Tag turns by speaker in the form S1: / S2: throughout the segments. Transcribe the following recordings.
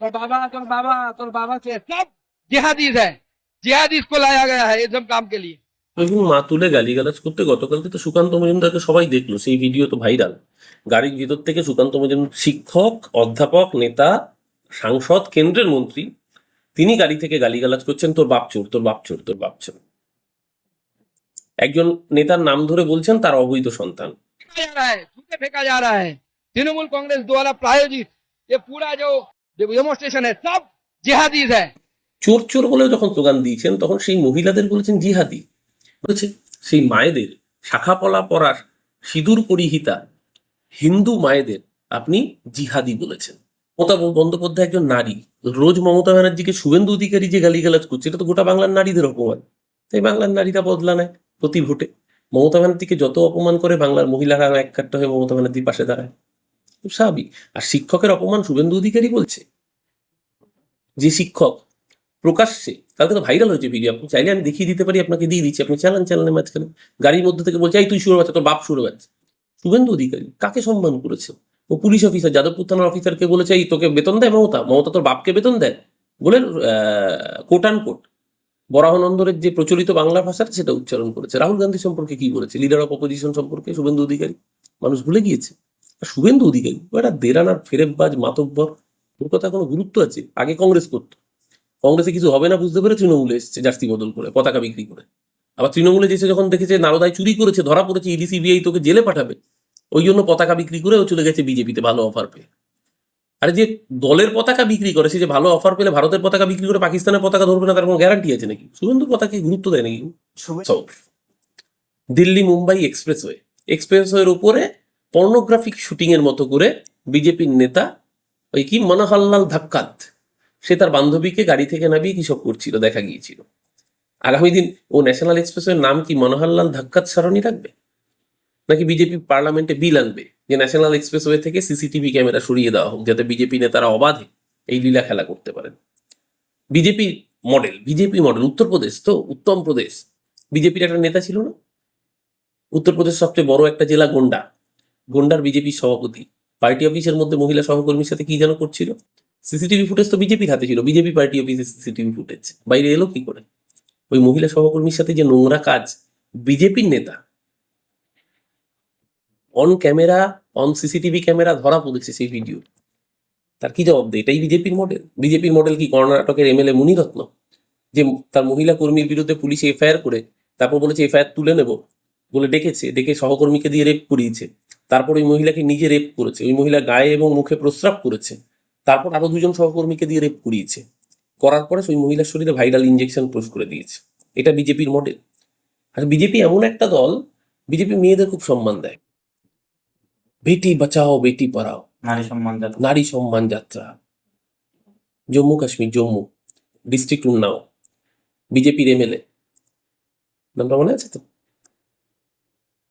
S1: তোর বাবা তোর বাবা তোর বাবা से सब जिहादीज है जिहादीज को लाया गया है ये सब काम के लिए
S2: এবং মা তুলে গালিগালাজ করতে গতকালকে তো সুকান্ত মজুমদারকে সবাই দেখলো সেই ভিডিও তো ভাইরাল গাড়ির ভিতর থেকে সুকান্ত মজুমদার শিক্ষক অধ্যাপক নেতা সাংসদ কেন্দ্রের মন্ত্রী তিনি গাড়ি থেকে গালিগালাজ করছেন তোর বাপ চোর তোর বাপ চোর তোর বাপ চোর একজন নেতার নাম ধরে বলছেন তার অবৈধ সন্তান
S1: फेंका जा रहा है झूठे फेंका जा रहा है तृणमूल कांग्रेस द्वारा प्रायोजित ये पूरा जो ডেমনস্ট্রেশনে সব জিহাদিজ হ্যাঁ
S2: চোর চোর বলেও যখন স্লোগান দিয়েছেন, তখন সেই মহিলাদের বলেছেন জিহাদি। বলেছে, সেই মায়েদের শাখাপলা পরার সিঁদুর পরিহিতা হিন্দু মায়েদের আপনি জিহাদি বলেছেন। মমতা বন্দ্যোপাধ্যায় একজন নারী। রোজ মমতা ব্যানার্জিকে শুভেন্দু অধিকারী যে গালিগালাজ করছে, এটা তো গোটা বাংলার নারীদের অপমান। তাই বাংলার নারীরা বদলা নেয় প্রতি ভোটে। মমতা ব্যানার্জিকে যত অপমান করে, বাংলার মহিলারা এক হয়ে মমতা ব্যানার্জির পাশে দাঁড়ায়। খুব স্বাভাবিক। আর শিক্ষকের অপমান শুভেন্দু অধিকারী বলছে। যে শিক্ষক প্রকাশ্যে, কালকে তো ভাইরাল হয়েছে ভিডিও আপনি চাইলে আমি দেখিয়ে দিতে পারি, আপনাকে দিয়ে দিচ্ছি, আপনি চালান, চালানের মাঝখানে। গাড়ির মধ্যে থেকে বলছে, এই তুই সুর বাচ্চা তোর বাপ শুরু বাচ্চা শুভেন্দু অধিকারী কাকে সম্মান করেছে? ও পুলিশ অফিসার যাদবপুর থানার অফিসারকে বলেছে, এই তোকে বেতন দেয় মমতা মমতা তোর বাপকে বেতন দেয়? বলে কোট অ্যান্ড কোট বরাহনন্দরের যে প্রচলিত বাংলা ভাষাটা, সেটা উচ্চারণ করেছে। রাহুল গান্ধী সম্পর্কে কি বলেছে? লিডার অফ অপোজিশন সম্পর্কে শুভেন্দু অধিকারী? মানুষ ভুলে গিয়েছে। শুভেন্দু অধিকারী একটা দেরানার ফেরেববাজ মাতব্বর ওর কথা কোনো গুরুত্ব আছে? আগে কংগ্রেস করতো। কংগ্রেসে কিছু হবে না বুঝতে পেরে তৃণমূলে এসেছে জার্সি বদল করে পতাকা বিক্রি করে। আবার তৃণমূলে যেসে যখন দেখেছে নারদায় চুরি করেছে ধরা পড়েছে ইডি সিবিআই তোকে জেলে পাঠাবে ওই জন্য পতাকা বিক্রি করে ও চলে গেছে বিজেপিতে ভালো অফার পেয়ে। আরে যে দলের পতাকা বিক্রি করে সে যে ভালো অফার পেলে ভারতের পতাকা বিক্রি করে পাকিস্তানের পতাকা ধরবে না তার কোনো গ্যারান্টি আছে নাকি? শুভেন্দুর পতাকে গুরুত্ব দেয় নাকি? দিল্লি মুম্বাই এক্সপ্রেসওয়ে। এক্সপ্রেসওয়ের উপরে পর্নোগ্রাফিক শুটিং এর মতো করে বিজেপির নেতা ওই কি মনোহরলাল ধাক্কাত সে তার বান্ধবীকে গাড়ি থেকে নামিয়ে কি সব করছিল, দেখা গিয়েছিল। আগামী দিন ও ন্যাশনাল এক্সপ্রেসের নাম কি মনোহরলাল ধাক্কাত সারণী রাখবে? নাকি বিজেপি পার্লামেন্টে বিল আনবে, যে ন্যাশনাল এক্সপ্রেসওয়ে থেকে সিসিটিভি ক্যামেরা সরিয়ে দেওয়া হোক, যাতে বিজেপি নেতারা অবাধে এই লীলা খেলা করতে পারেন? BJP model BJP model Uttar Pradesh তো, উত্তম প্রদেশ। বিজেপির একটা নেতা ছিল না? উত্তরপ্রদেশ সবচেয়ে বড় একটা জেলা গোন্ডা। গোন্ডার বিজেপি সভাপতি। পার্টি অফিসের মধ্যে মহিলা সহকর্মীর সাথে কি যেন করছিল? সিসিটিভি ফুটেজ তো বিজেপির হাতে ছিল। বিজেপি পার্টি অফিসে সিসিটিভি ফুটেজ। বাইরে এলো কি করে? ওই মহিলা সহকর্মীর সাথে যে নোংরা কাজ, বিজেপির নেতা। On camera on CCTV camera ধরা পড়েছে সেই ভিডিও তার কি জবাব দেয়? এটাই বিজেপির মডেল বিজেপির মডেল কি কর্ণাটকের এমএলএ মুনিরত্ন যে তার মহিলা কর্মীর বিরুদ্ধে পুলিশে এফআইআর করে, তারপর বলেছে, এফআইআর তুলে নেব। বলে ডেকেছে, ডেকে সহকর্মীকে দিয়ে রেপ করিয়েছে। তারপর ওই মহিলাকে নিজে রেপ করেছে। ওই মহিলা গায়ে এবং মুখে প্রস্রাব করেছে। তারপর আরও দুজন সহকর্মীকে দিয়ে রেপ করিয়েছে। করার পরে ওই মহিলার শরীরে ভাইরাল ইঞ্জেকশন প্রুশ করে দিয়েছে। এটা বিজেপির মডেল আর বিজেপি এমন একটা দল বিজেপি মেয়েদের খুব সম্মান দেয়। বেটি বাঁচাও বেটি পড়াও।
S3: নারী সম্মান যাত্রা।
S2: নারী সম্মান যাত্রা। জম্মু কাশ্মীর জম্মু। ডিস্ট্রিক্ট উন্নাও। বিজেপির এমএলএ। নামটা মনে আছে তো?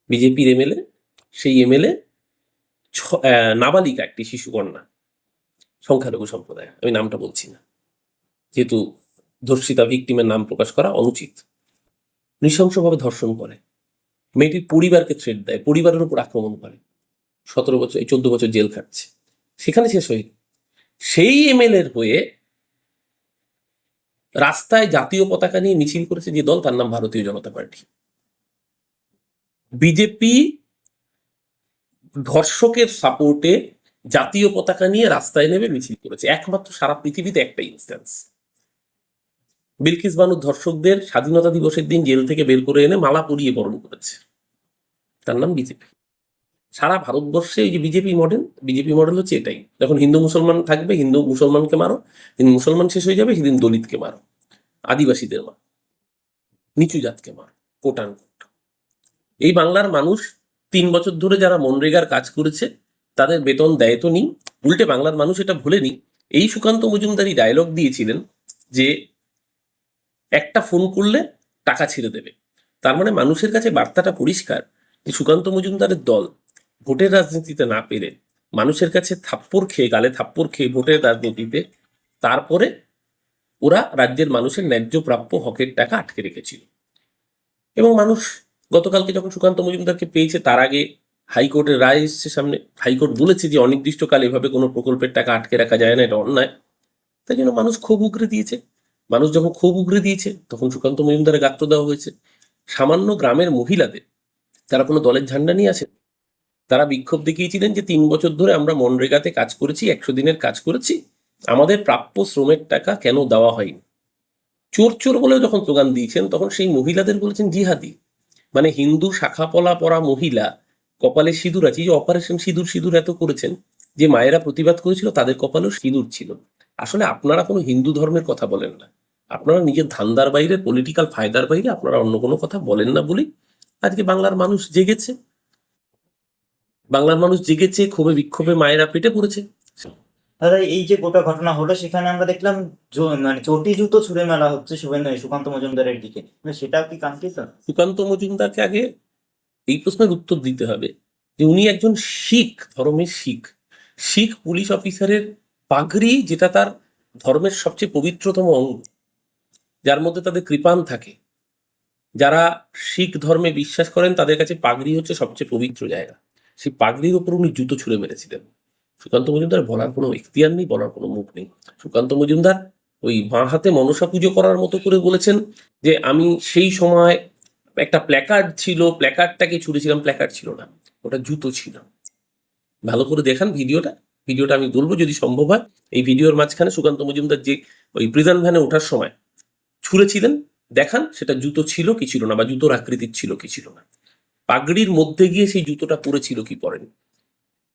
S2: বিজেপির এমএলএ সেই এমএলএ নাবালিকা একটি শিশুকন্যা, সংখ্যালঘু সম্প্রদায় আমি নামটা বলছি না। যেহেতু ধর্ষিতা ভিকটিমের নাম প্রকাশ করা অনুচিত। নৃশংসভাবে ধর্ষণ করে। মেয়েটির পরিবারকে থ্রেট দেয়, পরিবারের উপর আক্রমণ করে। সতেরো বছর চোদ্দ বছর জেল খাটছে। সেখানে শেষ হয়ে সেই এমএলএর হয়ে রাস্তায় জাতীয় পতাকা নিয়ে মিছিল করেছে যে দল, তার নাম ভারতীয় জনতা পার্টি। বিজেপি ধর্ষকের সাপোর্টে জাতীয় পতাকা নিয়ে রাস্তায় নেমে মিছিল করেছে। একমাত্র সারা পৃথিবীতে একটা ইনস্ট্যান্স বিলকিস বানু ধর্ষকদের স্বাধীনতা দিবসের দিন জেল থেকে বের করে এনে মালা পরিয়ে বরণ করেছে। তার নাম বিজেপি। সারা ভারতবর্ষে এই যে বিজেপি মডেল বিজেপি মডেল হচ্ছে এটাই। যখন হিন্দু মুসলমান থাকবে, হিন্দু মুসলমানকে মারো যেদিন মুসলমান শেষ হয়ে যাবে সেদিন দলিতকে মারো, আদিবাসীদের মারো, নিচু জাতকে মারো কোটান কোট এই বাংলার মানুষ তিন বছর ধরে যারা মনরেগার কাজ করেছে, তাদের বেতন দেয় তো নি উল্টে বাংলার মানুষ এটা ভুলেনি এই সুকান্ত মজুমদারি ডায়লগ দিয়েছিলেন যে একটা ফোন করলে টাকা ছেড়ে দেবে। তার মানে মানুষের কাছে বার্তাটা পরিষ্কার যে সুকান্ত মজুমদারের দল ভোটের রাজনীতিতে না পেরে মানুষের কাছে থাপ্পড় খেয়ে, গালে থাপ্পড় খেয়ে ভোটের রাজনীতিতে, তারপরে ওরা রাজ্যের মানুষের ন্যায্য প্রাপ্য হকের টাকা আটকে রেখেছিল। এবং মানুষ গতকালকে যখন সুকান্ত মজুমদারকে পেয়েছে, তার আগে হাইকোর্টের রায় এসছে সামনে। হাইকোর্ট বলেছে যে অনির্দিষ্টকাল এভাবে কোনো প্রকল্পের টাকা আটকে রাখা যায় না, এটা অন্যায়। তাই জন্য মানুষ ক্ষোভ উগরে দিয়েছে। মানুষ যখন ক্ষোভ উগরে দিয়েছে, তখন সুকান্ত মজুমদারের গাত্র দেওয়া হয়েছে। সামান্য গ্রামের মহিলাদের তারা কোনো দলের ঝান্ডা নিয়ে আসে তারা বিক্ষোভ দেখিয়েছিলেন যে তিন বছর ধরে আমরা মনরেগাতে কাজ করেছি, একশো দিনের কাজ করেছি, আমাদের প্রাপ্য শ্রমের টাকা কেন দেওয়া হয়নি? চোর চোর বলে যখন স্লোগান দিয়েছেন, তখন সেই মহিলাদের বলেছেন জিহাদি। মানে হিন্দু শাখা পলা পরা মহিলা কপালে সিঁদুর আছে। যে অপারেশন সিঁদুর সিঁদুর এত করেছেন, যে মায়েরা প্রতিবাদ করেছিল, তাদের কপালেও সিঁদুর ছিল। আসলে আপনারা কোনো হিন্দু ধর্মের কথা বলেন না। আপনারা নিজের ধান্দার বাইরে পলিটিক্যাল ফায়দার বাইরে আপনারা অন্য কোনো কথা বলেন না বলেই আজকে বাংলার মানুষ জেগেছে। বাংলার মানুষ জেগেছে, ক্ষোভে বিক্ষোভে মায়েরা পেটে পড়েছে।
S3: দাদা এই যে গোটা ঘটনা হলো, সেখানে আমরা দেখলাম মানে চটি জুতো ছুড়ে মেলা হচ্ছে শুভেন্দু সুকান্ত মজুমদারের দিকে। সেটাও কি কাঙ্ক্ষিত?
S2: সুকান্ত মজুমদারকে আগে এই প্রশ্নের উত্তর দিতে হবে যে উনি একজন শিখ, ধর্মের শিখ। শিখ পুলিশ অফিসারের পাগড়ি যেটা তার ধর্মের সবচেয়ে পবিত্রতম অঙ্গ, যার মধ্যে তাদের কৃপান থাকে। যারা শিখ ধর্মে বিশ্বাস করেন, তাদের কাছে পাগড়ি হচ্ছে সবচেয়ে পবিত্র জায়গা। সেই পাগড়ির উপর উনি জুতো ছুঁড়ে মেরেছিলেন। সুকান্ত মজুমদার বলার কোনো এখতিয়ার নেই, বলার কোনো মুখ নেই। সুকান্ত মজুমদার ওই বাঁ হাতে মনসা পুজো করার মতো করে বলেছেন যে, আমি সেই সময় একটা প্ল্যাকার্ড ছিল প্ল্যাকার্ডটাকে ছুড়েছিলাম প্ল্যাকার্ড ছিল না। ওটা জুতো ছিল। ভালো করে দেখান ভিডিওটা। ভিডিওটা আমি বলব যদি সম্ভব হয়। এই ভিডিওর মাঝখানে সুকান্ত মজুমদার যে ওই প্রিজন ভ্যানে ওঠার সময় ছুঁড়েছিলেন, দেখান সেটা জুতো ছিল কি ছিল না বা জুতোর আকৃতির ছিল কি ছিল না। পাগড়ির মধ্যে গিয়ে সেই জুতোটা পরেছিল কি পরেনি।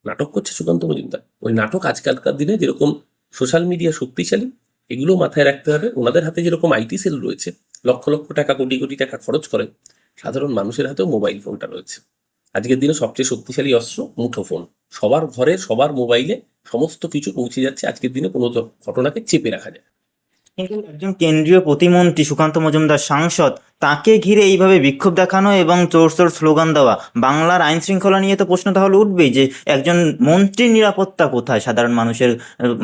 S2: নাটক করছে সুকান্ত মজুমদার। ওই নাটক আজকালকার দিনে যেরকম সোশ্যাল মিডিয়া শক্তিশালী, এগুলো মাথায় রাখতে হবে। ওনাদের হাতে যেরকম আইটি সেল রয়েছে, লক্ষ লক্ষ টাকা, কোটি কোটি টাকা খরচ করে, সাধারণ মানুষের হাতেও মোবাইল ফোনটা রয়েছে। আজকের দিনে সবচেয়ে শক্তিশালী অস্ত্র মুঠোফোন সবার ঘরে, সবার মোবাইলে সমস্ত কিছু পৌঁছে যাচ্ছে। আজকের দিনে কোনো ঘটনাকে চেপে রাখা যায়।
S3: কিন্তু একজন কেন্দ্রীয় প্রতিমন্ত্রী সুকান্ত মজুমদার সাংসদ, তাকে ঘিরে এইভাবে বিক্ষোভ দেখানো এবং চোর চোর স্লোগান দেওয়া। বাংলার আইন শৃঙ্খলা নিয়ে তো প্রশ্ন তাহলে উঠবেই যে একজন মন্ত্রীর নিরাপত্তা কোথায়? সাধারণ মানুষের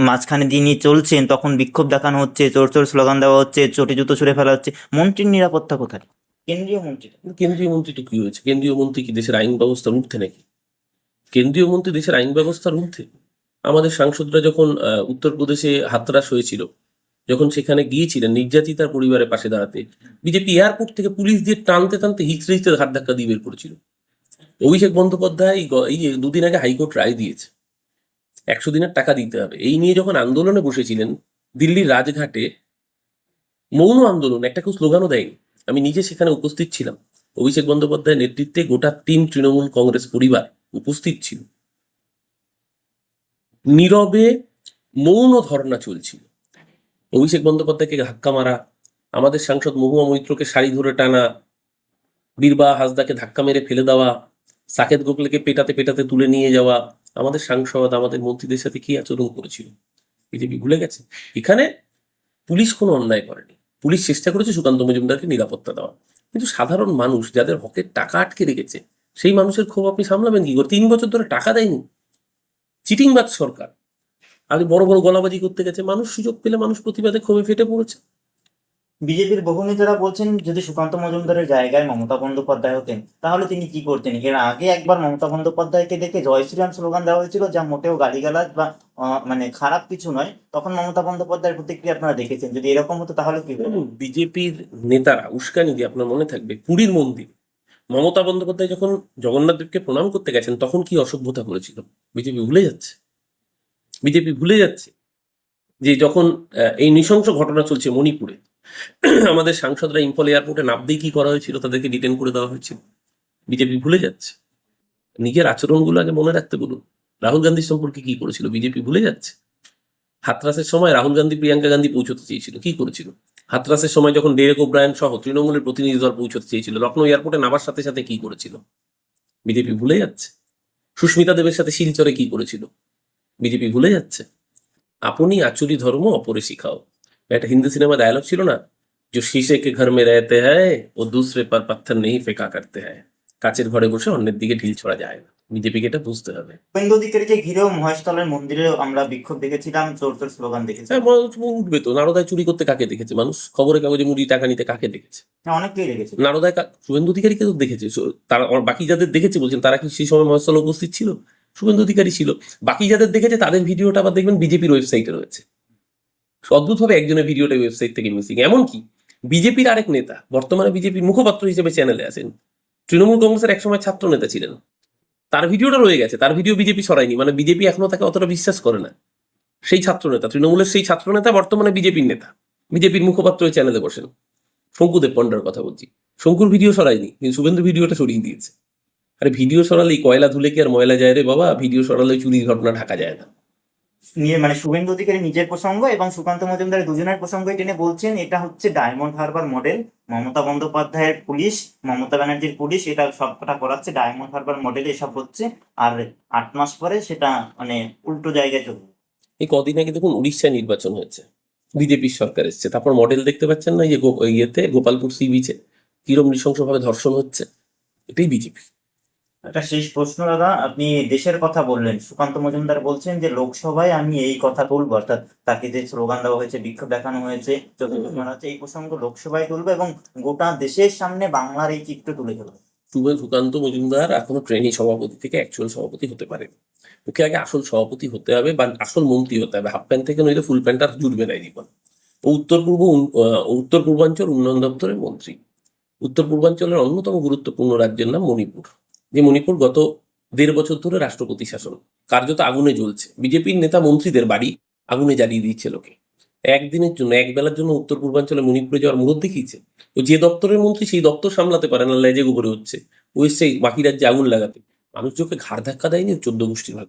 S3: মাঝখানে যিনি চলছেন, তখন বিক্ষোভ দেখানো হচ্ছে চোর চোর স্লোগান দেওয়া হচ্ছে, চটি জুতো ছুড়ে ফেলা হচ্ছে। মন্ত্রীর নিরাপত্তা কোথায়? কেন্দ্রীয় মন্ত্রী
S2: কেন্দ্রীয় মন্ত্রীটা কি হয়েছে? কেন্দ্রীয় মন্ত্রী কি দেশের আইন ব্যবস্থার ঊর্ধ্বে নাকি? কেন্দ্রীয় মন্ত্রী দেশের আইন ব্যবস্থার ঊর্ধ্বে আমাদের সাংসদরা যখন উত্তরপ্রদেশে হাতরাস হয়েছিল যখন সেখানে গিয়েছিলেন নির্যাতিতার পরিবারের পাশে দাঁড়াতে, বিজেপি এয়ারপোর্ট থেকে পুলিশ দিয়ে টানতে টানতে হিচড়ে হিচড়ে হাত ধাক্কা দিয়ে বের করেছিল। অভিষেক বন্দ্যোপাধ্যায় এই দুদিন আগে হাইকোর্ট রায় দিয়েছে, একশো দিনের টাকা দিতে হবে। এই নিয়ে যখন আন্দোলনে বসেছিলেন দিল্লির রাজঘাটে, মৌন আন্দোলন, একটা কেউ স্লোগানও দেয়নি। আমি নিজে সেখানে উপস্থিত ছিলাম। অভিষেক বন্দ্যোপাধ্যায়ের নেতৃত্বে গোটা তিন তৃণমূল কংগ্রেস পরিবার উপস্থিত ছিল। নীরবে মৌন ধর্ণা চলছিল। অভিষেক বন্দ্যোপাধ্যায়কে ধাক্কা মারা, আমাদের সাংসদ মহুয়া মৈত্রকে শাড়ি ধরে টানা, বীরবা হাসদাকে ধাক্কা মেরে ফেলে দেওয়া, সাকেত গোখলেকে পেটাতে পেটাতে তুলে নিয়ে যাওয়া, আমাদের সাংসদ, আমাদের মন্ত্রীদের সাথে কি আচরণ করেছিল? বিজেপি ভুলে গেছে। এখানে পুলিশ কোনো অন্যায় করেনি। পুলিশ চেষ্টা করেছে সুকান্ত মজুমদারকে নিরাপত্তা দেওয়া কিন্তু সাধারণ মানুষ যাদের হকের টাকা আটকে রেখেছে, সেই মানুষের ক্ষোভ আপনি সামলাবেন কি করে? তিন বছর ধরে টাকা দেয়নি। চিটিংবাদ সরকার আগে বড় বড় গলাবাজি করতে গেছে। মানুষ সুযোগ পেলে মানুষ প্রতিবাদে ক্ষোভে ফেটে পড়েছে।
S3: বিজেপির বহু নেতারা বলছেন যদি সুকান্ত মজুমদারের জায়গায় মমতা বন্দ্যোপাধ্যায় হতেন তাহলে তিনি কি করতেন? এর আগে একবার মমতা বন্দ্যোপাধ্যায়কে দেখে জয় শ্রীরাম স্লোগান দেওয়া হয়েছিল যা মোটেও গালিগালাজ বা মানে খারাপ কিছু নয়। তখন মমতা বন্দ্যোপাধ্যায়ের প্রতিক্রিয়া আপনারা দেখেছেন। যদি এরকম হতো তাহলে কি
S2: বিজেপির নেতারা উস্কানি দিয়ে আপনার মনে থাকবে পুরীর মন্দির। মমতা বন্দ্যোপাধ্যায় যখন জগন্নাথ দেবকে প্রণাম করতে গেছেন তখন কি অসভ্যতা করেছিল? বিজেপি ভুলে যাচ্ছে। বিজেপি ভুলে যাচ্ছে যে যখন এই নৃশংস ঘটনা চলছে মণিপুরে, আমাদের সাংসদরা ইম্ফল এয়ারপোর্টে নামতেই কি করা হয়েছিল তাদেরকে ডিটেন করে দেওয়া হয়েছিল বিজেপি ভুলে যাচ্ছে। নিজের আচরণগুলো আগে মনে রাখতে বলুন। রাহুল গান্ধী সম্পর্কে কি করেছিল? বিজেপি ভুলে যাচ্ছে। হাতরাসের সময় রাহুল গান্ধী, প্রিয়াঙ্কা গান্ধী পৌঁছতে চেয়েছিল। কি করেছিল? হাতরাসের সময় যখন ডেরেক ওব্রায়ন সহ তৃণমূলের প্রতিনিধি দল পৌঁছতে চেয়েছিল লখনৌ এয়ারপোর্টে নামার সাথে সাথে কি করেছিল? বিজেপি ভুলে যাচ্ছে। সুস্মিতা দেবের সাথে শিলচরে কি করেছিল? বিজেপি ভুলে যাচ্ছে। আপনি আচুরি ধর্ম অপরে শিখাও একটা হিন্দি সিনেমা ডায়লগ ছিল না? যে শীষে কে ঘর মে রেতে হয় ও দুসরে পর পাথর নেই ফেঁকা করতে হয় কাচের ঘরে বসে অন্যের দিকে ঢিল ছড়া যায় না। বিজেপিকে এটা বুঝতে হবে।
S3: মহেশতলের মন্দিরে আমরা বিক্ষোভ দেখেছিলাম চোর চোর স্লোগান দেখেছি
S2: হ্যাঁ, উঠবে তো। নারদায় চুরি করতে কাকে দেখেছে মানুষ? খবরের কাগজে মুড়ি টাকা নিতে কাকে দেখেছে?
S3: হ্যাঁ, অনেককেই দেখেছে।
S2: নারদায় শুভেন্দু অধিকারীকে তো দেখেছে। তারা বাকি যাদের দেখেছে বলছেন তারা কি সেই সময় মহেশতলে উপস্থিত ছিল? শুভেন্দু অধিকারী ছিল। বাকি যাদের দেখেছে, তাদের ভিডিওটা আবার দেখবেন বিজেপির ওয়েবসাইটে রয়েছে। অদ্ভুতভাবে একজনের ভিডিওটা ওয়েবসাইট থেকে মিসিং এমনকি বিজেপির আরেক নেতা, বর্তমানে বিজেপির মুখপাত্র হিসেবে চ্যানেলে আছেন, তৃণমূল কংগ্রেসের একসময় ছাত্র নেতা ছিলেন। তার ভিডিওটা রয়ে গেছে, তার ভিডিও বিজেপি সরায়নি মানে বিজেপি এখনও তাকে অতটা বিশ্বাস করে না। সেই ছাত্র নেতা, তৃণমূলের সেই ছাত্র নেতা বর্তমানে বিজেপির নেতা। বিজেপির মুখপাত্র চ্যানেলে বসেন। শঙ্কুদেব পণ্ডার কথা বলছি। শঙ্কুর ভিডিও সরায়নি কিন্তু শুভেন্দু ভিডিওটা সরিয়ে দিয়েছে। আরে ভিডিও সরালেই কয়লা ধুলে কি আর ময়লা যায় রে বাবা? ভিডিও সরালে চুরির ঘটনা ঢাকা যায় না।
S3: নিয়ে মানে শুভেন্দু অধিকারী নিজের প্রসঙ্গ এবং সুকান্ত মজুমদার দুজনের প্রসঙ্গই টেনে বলছেন এটা হচ্ছে ডায়মন্ড হারবার মডেল মমতা বন্দ্যোপাধ্যায়ের পুলিশ মমতা ব্যানার্জির পুলিশ এটা সবকটা করাচ্ছে ডায়মন্ড হারবার মডেলে এসব হচ্ছে আর আট মাস পরে সেটা মানে উল্টো জায়গায় চলবে
S2: এই কদিন আগে দেখুন উড়িষ্যায় নির্বাচন হয়েছে বিজেপির সরকার এসছে তারপর মডেল দেখতে পাচ্ছেন না ইয়েতে গোপালপুর সি বিচে কিরম নৃশংসভাবে ধর্ষণ হচ্ছে এটাই বিজেপি।
S3: একটা শেষ প্রশ্ন দাদা। আপনি দেশের কথা বললেন। সুকান্ত মজুমদার বলছেন যে লোকসভায় আমি এই কথা তুলবো অর্থাৎ তাকে যে স্লোগান দেওয়া হয়েছে বিক্ষোভ দেখানো হয়েছে হচ্ছে এই প্রসঙ্গ লোকসভায় তুলবো এবং গোটা দেশের সামনে বাংলার এই চিত্র তুলে ধরবো।
S2: শুভেন সুকান্ত মজুমদার এখনও ট্রেনি সভাপতি থেকে অ্যাকচুয়াল সভাপতি হতে পারে ওকে আগে আসল সভাপতি হতে হবে বা আসল মন্ত্রী হতে হবে। হাফ প্যান্ট থেকে নইলে ফুল প্যান্ট আর জুটবে না। জীবন ও উত্তর পূর্ব উত্তর পূর্বাঞ্চল উন্নয়ন দপ্তরের মন্ত্রী। উত্তর পূর্বাঞ্চলের অন্যতম গুরুত্বপূর্ণ রাজ্যের নাম মণিপুর। যে মণিপুর গত দেড় বছর ধরে রাষ্ট্রপতি শাসন। কার্যত আগুনে জ্বলছে। বিজেপির নেতা মন্ত্রীদের বাড়ি আগুনে জ্বালিয়ে দিচ্ছে লোকে। একদিনের জন্য এক বেলার জন্য উত্তর পূর্বাঞ্চলে মণিপুরে যাওয়ার মুহূর্ত দেখিয়েছে। ও যে দপ্তরের মন্ত্রী, সেই দপ্তর সামলাতে পারে না লেজে গোবরে হচ্ছে। ও এসছে বাকি রাজ্যে আগুন লাগাতে। মানুষ চোখে ঘাড় ধাক্কা দেয়নি চোদ্দ গোষ্ঠীর ভাগ।